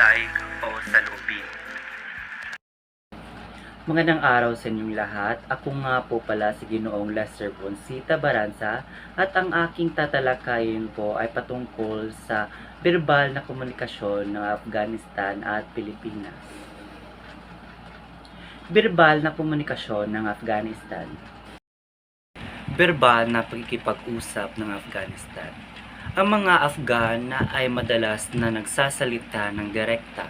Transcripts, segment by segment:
palagay o salubin. Magandang araw sa inyong lahat. Ako nga po pala si Ginoong Lester Bonsita Baranza at ang aking tatalakayin po ay patungkol sa verbal na komunikasyon ng Afghanistan at Pilipinas. Verbal na komunikasyon ng Afghanistan. Verbal na pagkikipag-usap ng Afghanistan. Ang mga Afghan na ay madalas na nagsasalita ng direkta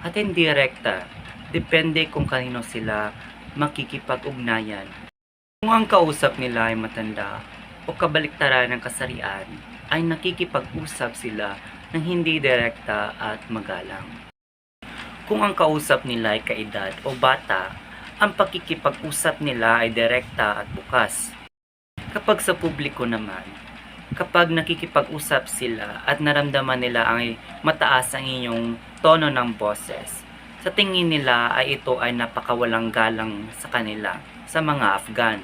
at indirekta depende kung kanino sila makikipag-ugnayan. Kung ang kausap nila ay matanda o kabaliktaran ng kasarian, ay nakikipag-usap sila ng hindi direkta at magalang. Kung ang kausap nila ay kaedad o bata, ang pakikipag-usap nila ay direkta at bukas. Kapag sa publiko naman, kapag nakikipag-usap sila at naramdaman nila ay mataas ang inyong tono ng boses, sa tingin nila ay ito ay napakawalang galang sa kanila sa mga Afghan.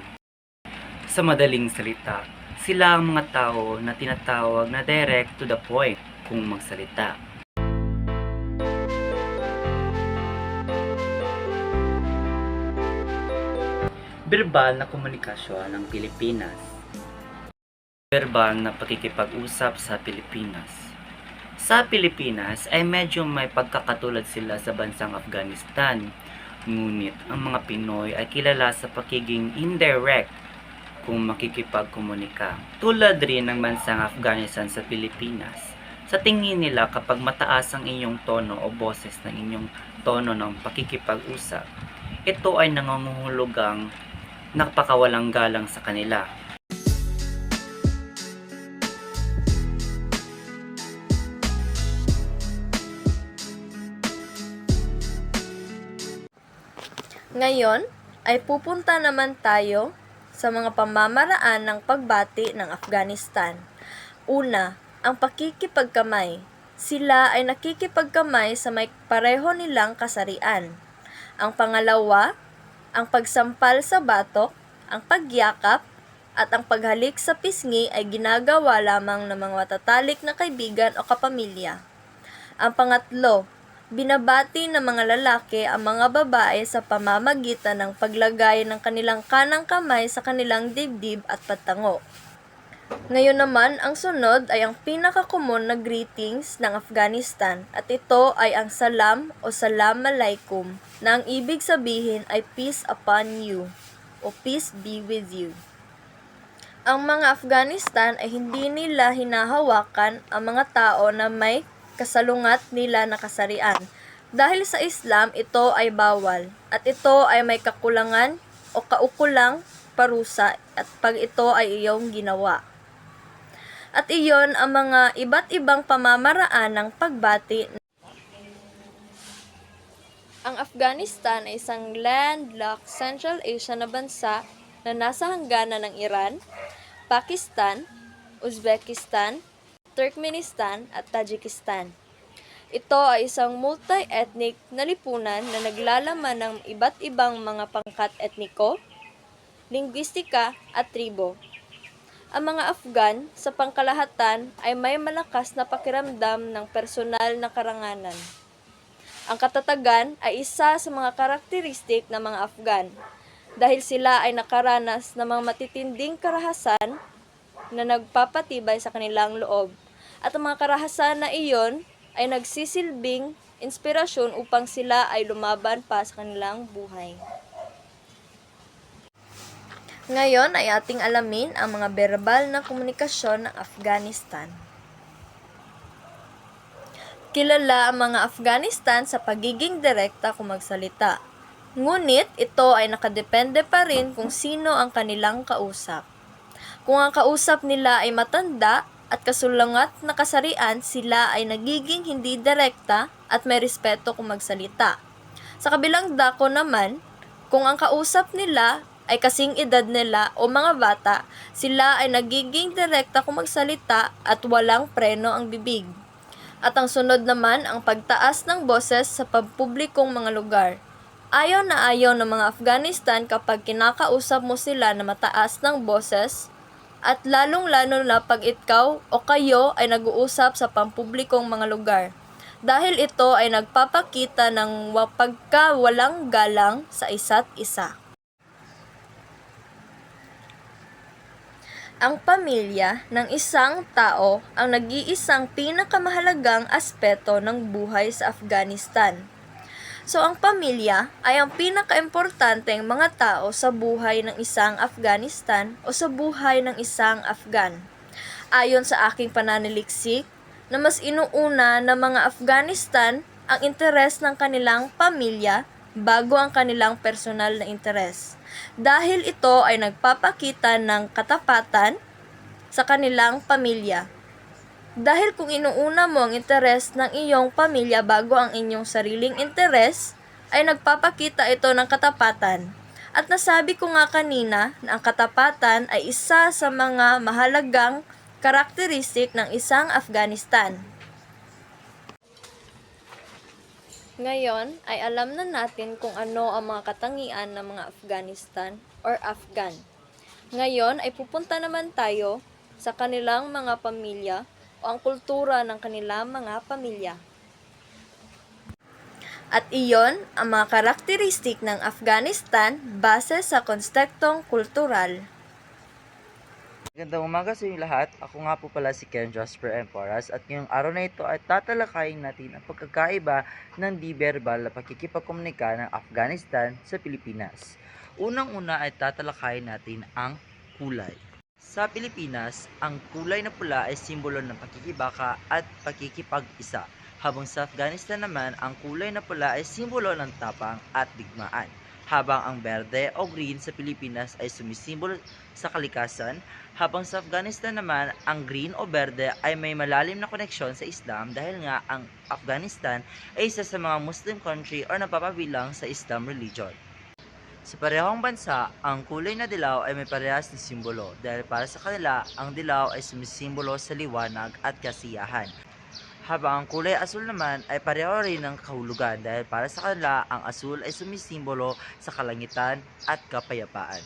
Sa madaling salita, sila ang mga tao na tinatawag na direct to the point kung magsalita. Verbal na komunikasyon ng Pilipinas Verbal na pakikipag-usap sa Pilipinas sa Pilipinas ay medyo may pagkakatulad sila sa bansang Afghanistan. Ngunit ang mga Pinoy ay kilala sa pagiging indirect kung makikipagkomunika. Tulad rin ng bansang Afghanistan sa Pilipinas. Sa tingin nila kapag mataas ang inyong tono o boses ng inyong tono ng pakikipag-usap, ito ay nangangahulugang napakawalang galang sa kanila. Ngayon ay pupunta naman tayo sa mga pamamaraan ng pagbati ng Afghanistan. Una, ang pakikipagkamay. Sila ay nakikipagkamay sa may pareho nilang kasarian. Ang pangalawa, ang pagsampal sa batok, ang pagyakap, at ang paghalik sa pisngi ay ginagawa lamang ng mga matatalik na kaibigan o kapamilya. Ang pangatlo, binabati ng mga lalaki ang mga babae sa pamamagitan ng paglagay ng kanilang kanang kamay sa kanilang dibdib at patango. Ngayon naman, ang sunod ay ang pinakakomon na greetings ng Afghanistan at ito ay ang salam o salam alaikum na ang ibig sabihin ay peace upon you o peace be with you. Ang mga Afghanistan ay hindi nila hinahawakan ang mga tao na may kasalungat nila na kasarian. Dahil sa Islam, ito ay bawal at ito ay may kakulangan o kaukulang parusa at pag ito ay iyong ginawa. At iyon ang mga iba't ibang pamamaraan ng pagbati. Ang Afghanistan ay isang landlocked Central Asia na bansa na nasa hangganan ng Iran, Pakistan, Uzbekistan, Turkmenistan at Tajikistan. Ito ay isang multi-ethnic na lipunan na naglalaman ng iba't ibang mga pangkat etniko, lingwistika at tribo. Ang mga Afghan sa pangkalahatan ay may malakas na pakiramdam ng personal na karanganan. Ang katatagan ay isa sa mga karakteristik ng mga Afghan dahil sila ay nakaranas ng mga matitinding karahasan na nagpapatibay sa kanilang loob. At ang mga karahasan na iyon ay nagsisilbing inspirasyon upang sila ay lumaban pa sa kanilang buhay. Ngayon ay ating alamin ang mga verbal na komunikasyon ng Afghanistan. Kilala ang mga Afghanistan sa pagiging direkta kung magsalita. Ngunit ito ay nakadepende pa rin kung sino ang kanilang kausap. Kung ang kausap nila ay matanda at kasulungat na kasarian, sila ay nagiging hindi direkta at may respeto kung magsalita. Sa kabilang dako naman, kung ang kausap nila ay kasing edad nila o mga bata, sila ay nagiging direkta kung magsalita at walang preno ang bibig. At ang sunod naman ang pagtaas ng boses sa pampublikong mga lugar. Ayaw na ayaw ng mga Afghanistan kapag kinakausap mo sila na mataas ng boses at lalong-lalo na pag ikaw o kayo ay nag-uusap sa pampublikong mga lugar. Dahil ito ay nagpapakita ng wa- pagkawalang galang sa isa't isa. Ang pamilya ng isang tao ang nag-iisang pinakamahalagang aspeto ng buhay sa Afghanistan. So ang pamilya ay ang pinakaimportanteng mga tao sa buhay ng isang Afghanistan o sa buhay ng isang Afghan. Ayon sa aking pananaliksik, na mas inuuna ng mga Afghanistan ang interes ng kanilang pamilya bago ang kanilang personal na interes. Dahil ito ay nagpapakita ng katapatan sa kanilang pamilya. Dahil kung inuuna mo ang interes ng iyong pamilya bago ang inyong sariling interes, ay nagpapakita ito ng katapatan. At nasabi ko nga kanina na ang katapatan ay isa sa mga mahalagang karakteristik ng isang Afghanistan. Ngayon ay alam na natin kung ano ang mga katangian ng mga Afghanistan or Afghan. Ngayon ay pupunta naman tayo sa kanilang mga pamilya o ang kultura ng kanilang mga pamilya. At iyon ang mga karakteristik ng Afghanistan base sa konstektong kultural. Magandang umaga sa inyo lahat. Ako nga po pala si Ken Jasper Emporas at ngayong araw na ito ay tatalakayin natin ang pagkakaiba ng di-verbal na pakikipagkomunika ng Afghanistan sa Pilipinas. Unang-una ay tatalakayin natin ang kulay. Sa Pilipinas, ang kulay na pula ay simbolo ng pakikibaka at pakikipag-isa. Habang sa Afghanistan naman, ang kulay na pula ay simbolo ng tapang at digmaan. Habang ang berde o green sa Pilipinas ay sumisimbolo sa kalikasan, habang sa Afghanistan naman, ang green o berde ay may malalim na koneksyon sa Islam dahil nga ang Afghanistan ay isa sa mga Muslim country or napapabilang sa Islam religion. Sa parehong bansa, ang kulay na dilaw ay may parehas na simbolo dahil para sa kanila, ang dilaw ay sumisimbolo sa liwanag at kasiyahan. Habang ang kulay asul naman ay pareho rin ng kahulugan dahil para sa kanila, ang asul ay sumisimbolo sa kalangitan at kapayapaan.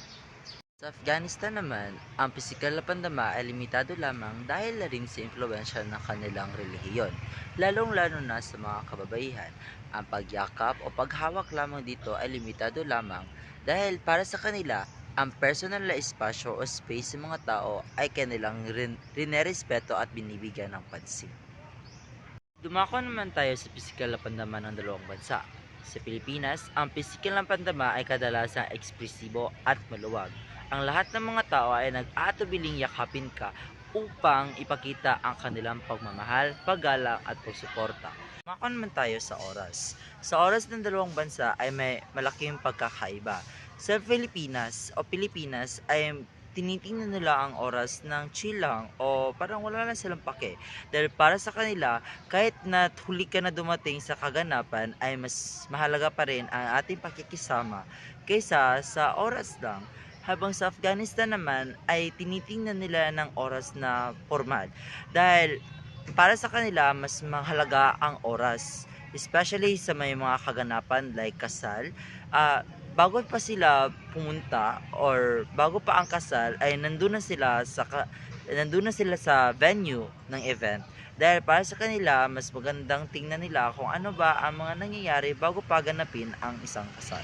Sa Afghanistan naman, ang pisikal na pandama ay limitado lamang dahil na rin sa impluensya ng kanilang relihiyon, lalong-lalo na sa mga kababaihan. Ang pagyakap o paghawak lamang dito ay limitado lamang dahil para sa kanila, ang personal na espasyo o space ng mga tao ay kanilang rin, rinerespeto at binibigyan ng pansin. Dumako naman tayo sa pisikal na pandama ng dalawang bansa. Sa Pilipinas, ang pisikal na pandama ay kadalasang ekspresibo at maluwag. Ang lahat ng mga tao ay nag-atubiling yakapin ka upang ipakita ang kanilang pagmamahal, paggalang at pagsuporta. Dumako naman tayo sa oras. Sa oras ng dalawang bansa ay may malaking pagkakaiba. Sa Pilipinas o Pilipinas ay tinitingnan nila ang oras ng chill lang o parang wala lang silang pake. Dahil para sa kanila, kahit na huli ka na dumating sa kaganapan ay mas mahalaga pa rin ang ating pakikisama kaysa sa oras lang. Habang sa Afghanistan naman ay tinitingnan nila ng oras na formal. Dahil para sa kanila, mas mahalaga ang oras. Especially sa may mga kaganapan like kasal. ah bago pa sila pumunta or bago pa ang kasal ay nandun na sila sa nandun na sila sa venue ng event dahil para sa kanila mas magandang tingnan nila kung ano ba ang mga nangyayari bago pa ang isang kasal.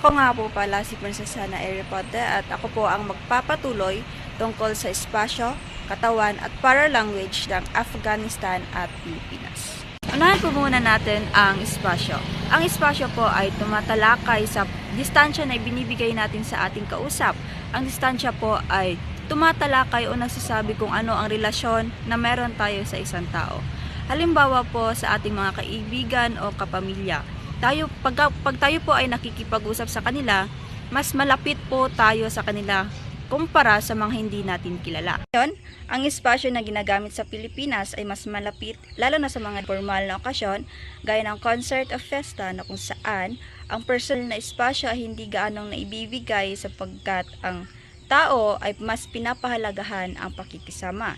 Ako nga po pala si Princess Hana Eripote at ako po ang magpapatuloy tungkol sa espasyo, katawan at para-language ng Afghanistan at Pilipinas. Unahin po muna natin ang espasyo. Ang espasyo po ay tumatalakay sa distansya na ibinibigay natin sa ating kausap. Ang distansya po ay tumatalakay o nagsasabi kung ano ang relasyon na meron tayo sa isang tao. Halimbawa po sa ating mga kaibigan o kapamilya, tayo pag, pag tayo po ay nakikipag-usap sa kanila, mas malapit po tayo sa kanila kumpara sa mga hindi natin kilala. Ngayon, ang espasyo na ginagamit sa Pilipinas ay mas malapit lalo na sa mga formal na okasyon gaya ng concert o festa na kung saan ang personal na espasyo ay hindi gaanong naibibigay sapagkat ang tao ay mas pinapahalagahan ang pakikisama.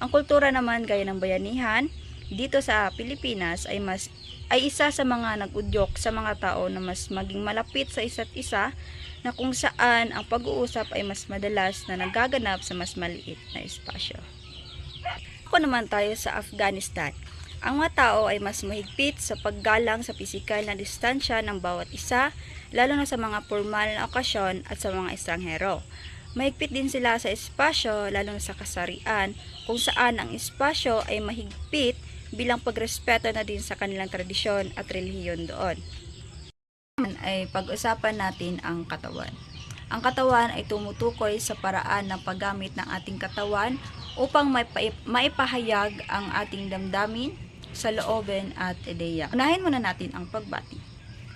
Ang kultura naman gaya ng bayanihan, dito sa Pilipinas ay mas ay isa sa mga nag-udyok sa mga tao na mas maging malapit sa isa't isa na kung saan ang pag-uusap ay mas madalas na nagaganap sa mas maliit na espasyo. Ako naman tayo sa Afghanistan. Ang mga tao ay mas mahigpit sa paggalang sa pisikal na distansya ng bawat isa, lalo na sa mga formal na okasyon at sa mga estranghero. Mahigpit din sila sa espasyo, lalo na sa kasarian, kung saan ang espasyo ay mahigpit bilang pagrespeto na din sa kanilang tradisyon at relihiyon doon. Ay pag-usapan natin ang katawan. Ang katawan ay tumutukoy sa paraan ng paggamit ng ating katawan upang maipa- maipahayag ang ating damdamin sa looben at ideya. Unahin muna natin ang pagbati.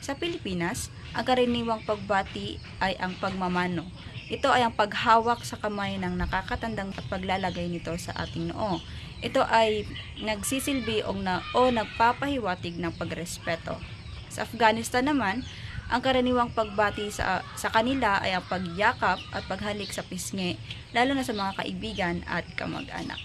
Sa Pilipinas, ang karaniwang pagbati ay ang pagmamano. Ito ay ang paghawak sa kamay ng nakakatandang at paglalagay nito sa ating noo. Ito ay nagsisilbi o, na, o nagpapahiwatig ng pagrespeto. Sa Afghanistan naman, ang karaniwang pagbati sa, sa kanila ay ang pagyakap at paghalik sa pisngi, lalo na sa mga kaibigan at kamag-anak.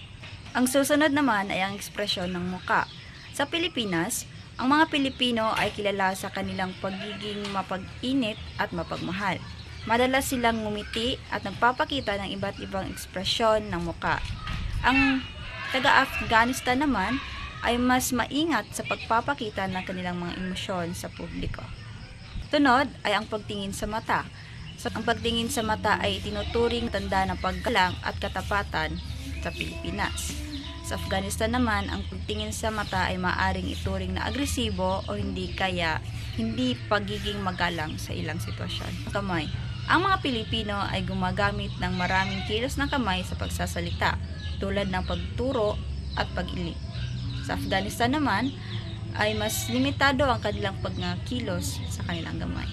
Ang susunod naman ay ang ekspresyon ng muka. Sa Pilipinas, ang mga Pilipino ay kilala sa kanilang pagiging mapag-init at mapagmahal. Madalas silang ngumiti at nagpapakita ng iba't ibang ekspresyon ng muka. Ang taga-Afghanistan naman ay mas maingat sa pagpapakita ng kanilang mga emosyon sa publiko. Tunod ay ang pagtingin sa mata. Sa ang pagtingin sa mata ay tinuturing tanda ng paggalang at katapatan sa Pilipinas. Sa Afghanistan naman, ang pagtingin sa mata ay maaring ituring na agresibo o hindi kaya hindi pagiging magalang sa ilang sitwasyon. Kamay. Ang mga Pilipino ay gumagamit ng maraming kilos ng kamay sa pagsasalita, tulad ng pagturo at pag-iling. Sa Afghanistan naman, ay mas limitado ang kanilang pagkilos sa kanilang gamay.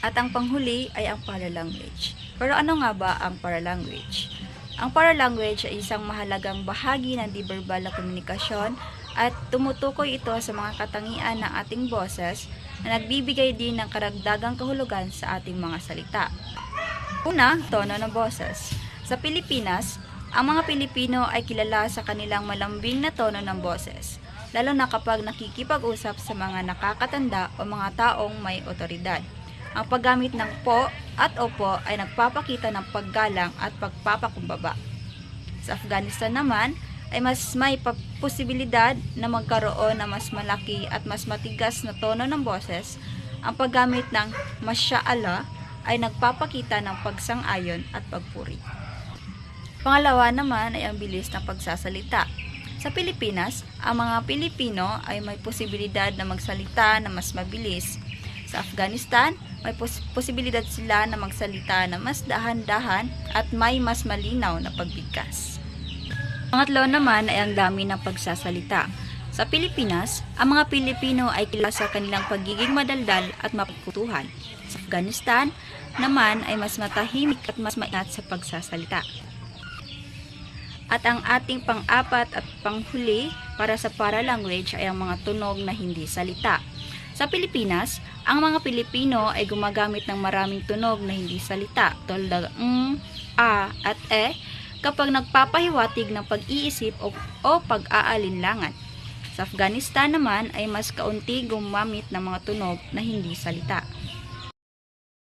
At ang panghuli ay ang paralanguage. Pero ano nga ba ang paralanguage? Ang paralanguage ay isang mahalagang bahagi ng di-verbal na komunikasyon at tumutukoy ito sa mga katangian ng ating boses na nagbibigay din ng karagdagang kahulugan sa ating mga salita. Una, tono ng boses. Sa Pilipinas, ang mga Pilipino ay kilala sa kanilang malambing na tono ng boses, lalo na kapag nakikipag-usap sa mga nakakatanda o mga taong may otoridad. Ang paggamit ng po at opo ay nagpapakita ng paggalang at pagpapakumbaba. Sa Afghanistan naman, ay mas may posibilidad na magkaroon ng mas malaki at mas matigas na tono ng boses. Ang paggamit ng masya'ala ay nagpapakita ng pagsang-ayon at pagpuri. Pangalawa naman ay ang bilis ng pagsasalita. Sa Pilipinas, ang mga Pilipino ay may posibilidad na magsalita na mas mabilis. Sa Afghanistan, may pos- posibilidad sila na magsalita na mas dahan-dahan at may mas malinaw na pagbigkas. Pangatlo naman ay ang dami ng pagsasalita. Sa Pilipinas, ang mga Pilipino ay kilala sa kanilang pagiging madaldal at mapagkutuhan. Sa Afghanistan, naman ay mas matahimik at mas maingat sa pagsasalita. At ang ating pang-apat at panghuli para sa para-language ay ang mga tunog na hindi salita. Sa Pilipinas, ang mga Pilipino ay gumagamit ng maraming tunog na hindi salita tulad ng mm, a at e kapag nagpapahiwatig ng pag-iisip o, o pag-aalinlangan. Sa Afghanistan naman ay mas kaunti gumamit ng mga tunog na hindi salita.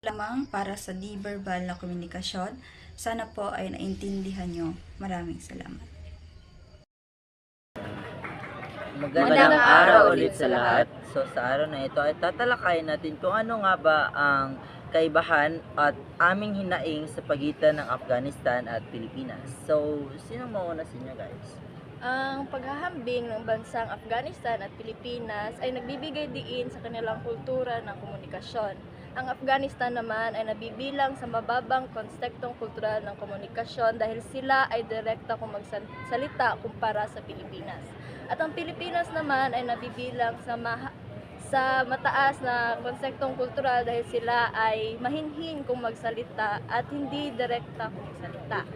Lamang para sa di-verbal na komunikasyon, sana po ay naintindihan nyo. Maraming salamat. Magandang araw ulit sa lahat. So sa araw na ito ay tatalakayin natin kung ano nga ba ang kaibahan at aming hinaing sa pagitan ng Afghanistan at Pilipinas. So, sino mauna sa inyo guys? Ang paghahambing ng bansang Afghanistan at Pilipinas ay nagbibigay diin sa kanilang kultura ng komunikasyon. Ang Afghanistan naman ay nabibilang sa mababang konstektong kultural ng komunikasyon dahil sila ay direkta kung magsalita kumpara sa Pilipinas. At ang Pilipinas naman ay nabibilang sa maha- sa mataas na konsektong kultural dahil sila ay mahinhin kung magsalita at hindi direkta kung magsalita.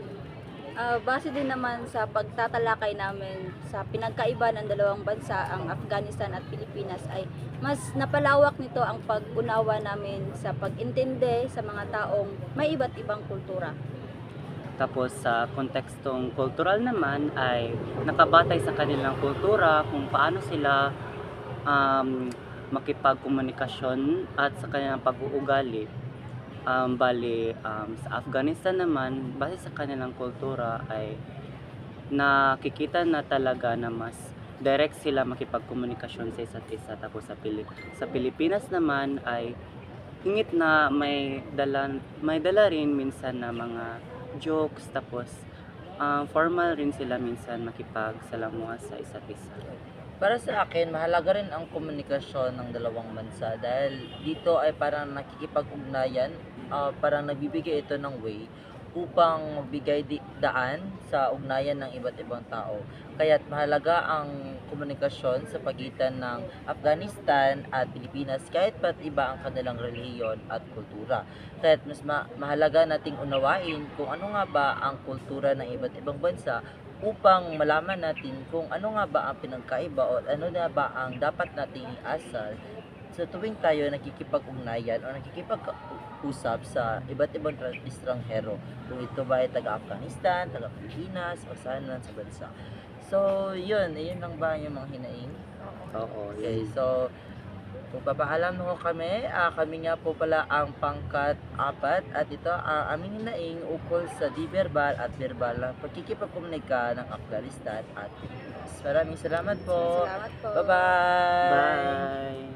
Ah, base din naman sa pagtatalakay namin sa pinagkaiba ng dalawang bansa, ang Afghanistan at Pilipinas, ay mas napalawak nito ang pag-unawa namin sa pag-intindi sa mga taong may iba't ibang kultura. Tapos sa kontekstong kultural naman ay nakabatay sa kanilang kultura kung paano sila um, makipagkomunikasyon at sa kanilang pag-uugali. Um, bali, um, sa Afghanistan naman, base sa kanilang kultura ay nakikita na talaga na mas direct sila makipagkomunikasyon sa isa't isa. Tapos sa, Pili- sa Pilipinas naman ay hingit na may dala, may dala rin minsan na mga jokes tapos ah, formal rin sila minsan makipagsalamuha sa isa't isa. Para sa akin, mahalaga rin ang komunikasyon ng dalawang bansa dahil dito ay parang nakikipag-ugnayan, ah, parang nagbibigay ito ng way upang magbigay daan sa ugnayan ng iba't ibang tao. Kaya't mahalaga ang komunikasyon sa pagitan ng Afghanistan at Pilipinas kahit pat iba ang kanilang relihiyon at kultura. Kaya't mas ma- mahalaga nating unawain kung ano nga ba ang kultura ng iba't ibang bansa upang malaman natin kung ano nga ba ang pinagkaiba o ano na ba ang dapat nating iasal sa tuwing tayo nakikipag-ugnayan o nakikipag-usap sa iba't ibang tra- estranghero. Kung ito ba ay taga-Afghanistan, taga-Pilipinas, o saan man sa bansa. So, yun. Yun lang ba yung mga hinaing? Oo, Okay, so kung papaalam mo kami, ah, kami nga po pala ang pangkat apat at ito ang aming hinaing ukol sa di verbal at verbal na pagkikipagkomunika ng Afghanistan at Pilipinas. Maraming salamat po. Salamat po. Bye-bye! Bye!